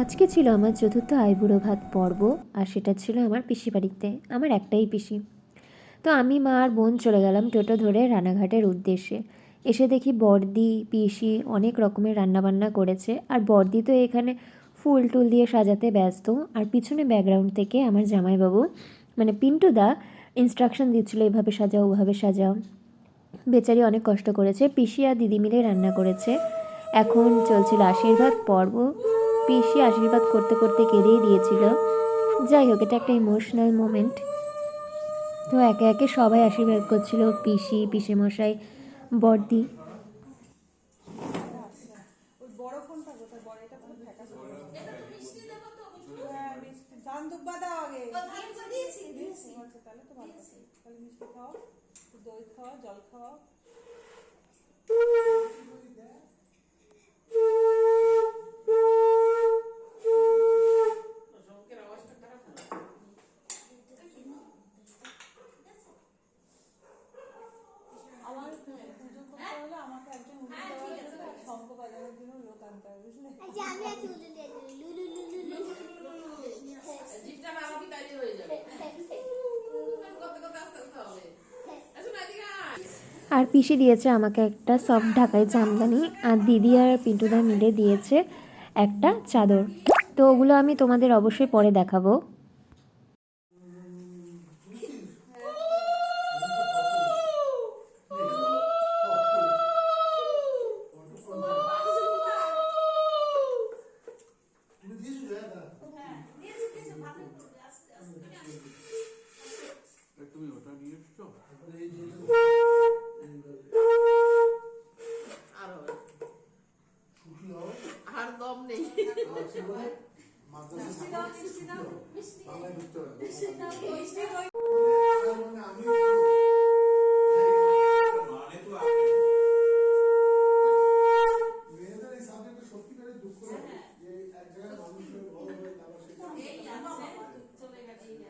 আজকে ছিল আমার চতুর্থ আইবুড়ো ভাত পর্ব, আর সেটা ছিল আমার পিসি বাড়িতে, আমার একটাই পিসি। তো আমি, মা আর বোন চলে গেলাম টোটো ধরে রানাঘাটের উদ্দেশ্যে। এসে দেখি বর্দি, পিসি অনেক রকমের রান্নাবান্না করেছে, আর বর্দি তো এখানে ফুল টুল দিয়ে সাজাতে ব্যস্ত, আর পিছনে ব্যাকগ্রাউন্ড থেকে আমার জামাইবাবু মানে পিন্টু দা ইনস্ট্রাকশন দিচ্ছিল, এভাবে সাজাও, ওভাবে সাজাও। বেচারি অনেক কষ্ট করেছে, পিসি আর দিদি মিলে রান্না করেছে। এখন চলছিল আশীর্বাদ পর্ব। পিসি আশীর্বাদ করতে করতে কেঁদেই দিয়েছিল। যাই হোক, এটা একটা ইমোশনাল মোমেন্ট তো একে একে সবাই আশীর্বাদ করছিল, পিসি পিসে মশাই বর্দি ধান দুব্বা আর পিসি দিয়েছে আমাকে একটা সফট ঢাকায় জামদানি, আর দিদি আর পিন্টুদা মিলে দিয়েছে একটা চাদর। তো ওগুলো আমি তোমাদের অবশ্যই পরে দেখাবো। আমি সত্যিকারের দুঃখ যে এক জায়গায় মানুষের বড় হয়ে তারপর চলে গেছে